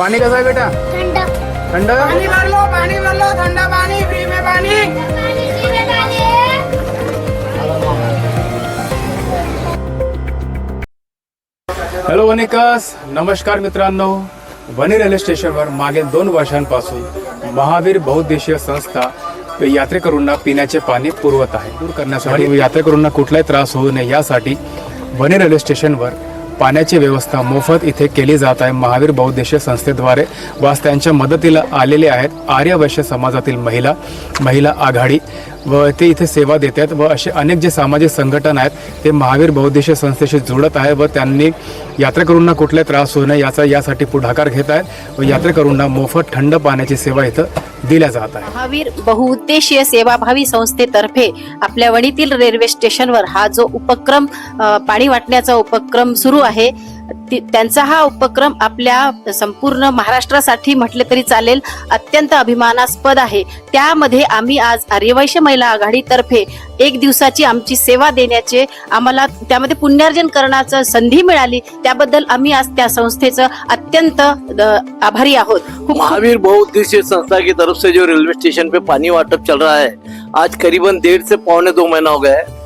पाणी कसं आहे बेटा? थंड. थंड? भर लो भर लो फ्री में पाणी. हॅलो वनिकस नमस्कार मित्रांनो. वनी रेल्वे स्टेशनवर मागील दोन वर्षांपासून महावीर बहुद्देशीय संस्था यात्रेकरूंना पिण्याचे पाणी पुरवत आहे. दूर करण्यासाठी यात्रेकरूंना कुठलाही त्रास होऊ नये यासाठी वनी रेल्वे स्टेशनवर पाण्याची व्यवस्था मोफत इथे केली जात आहे. महावीर बहुद्देशीय संस्थेद्वारे व त्यांच्या मदतीला आलेले आहेत. आर्यवैश्य समाजातील महिला महिला आघाडी व ते इथे सेवा देतात व असे अनेक जे सामाजिक संघटन आहेत ते महावीर बहुद्देशीय संस्थेशी जुळत आहे व त्यांनी यात्रेकरूंना कुठले त्रास होऊ नये याचा यासाठी पुढाकार घेत आहेत व यात्रेकरूंना मोफत थंड पाण्याची सेवा इथं दिल्या जात आहे महावीर बहुउद्देशीय सेवाभावी संस्थेतर्फे आपल्या वणीतील रेल्वे स्टेशनवर हा जो उपक्रम पाणी वाटण्याचा उपक्रम सुरू आहे त्यांचा हा उपक्रम आपल्या संपूर्ण महाराष्ट्रासाठी म्हटले तरी चालेल अत्यंत अभिमानास्पद आहे. त्यामध्ये आम्ही आज आर्यवैश्य महिला आघाडीतर्फे एक दिवसाची आमची सेवा देण्याचे आम्हाला त्यामध्ये पुण्यार्जन करण्याचं संधी मिळाली त्याबद्दल आम्ही आज त्या संस्थेचं अत्यंत आभारी आहोत. महावीर बहुउद्देशीय संस्था की तरफ से जो रेलवे स्टेशन पे पानी वाटप चल रहा है आज करीबन डेढ़ से पौने दो महीना हो गया है।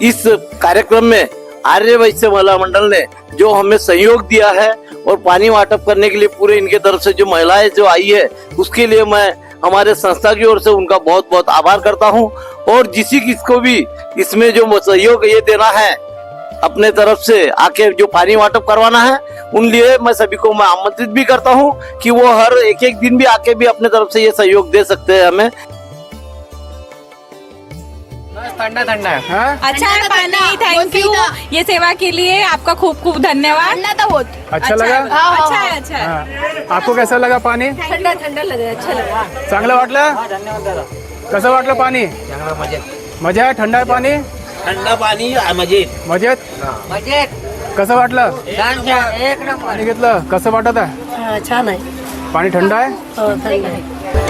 इस कार्यक्रम में आर्य वैश्य महिला मंडल ने जो हमें सहयोग दिया है और पानी वाटप करने के लिए पूरे इनके तरफ़ से जो महिलाएँ जो आई है, उसके लिए मैं हमारे संस्था की ओर से उनका बहुत बहुत आभार करता हूँ। और जिसी किसको भी इसमें जो सहयोग ये देना है, अपने तरफ़ से आके जो पानी वाटप करवाना है, उन लिए मैं सभी को मैं आमंत्रित भी करता हूँ कि वो हर एक एक दिन भी आके भी अपने तरफ़ से ये सहयोग दे सकते हैं हमें। ठंडा ठंडा है? हाँ? अच्छा है पानी थैंक यू ये सेवा के लिए आपका खूप खूप धन्यवाद. अच्छा लगा? अच्छा है अच्छा है. हाँ. आपको कैसा लगा पाणी ठंडा ठंडा लगा अच्छा लगा. चांगलं वाटलं? कसं वाटलं पाणी मजा आहे? थंड आहे पाणी ठंडा पानी मजेत. मजेत? कसं वाटलं? पाणी घेतलं? कसं वाटत आहे? छान आहे. पाणी थंड आहे? हो थंड आहे.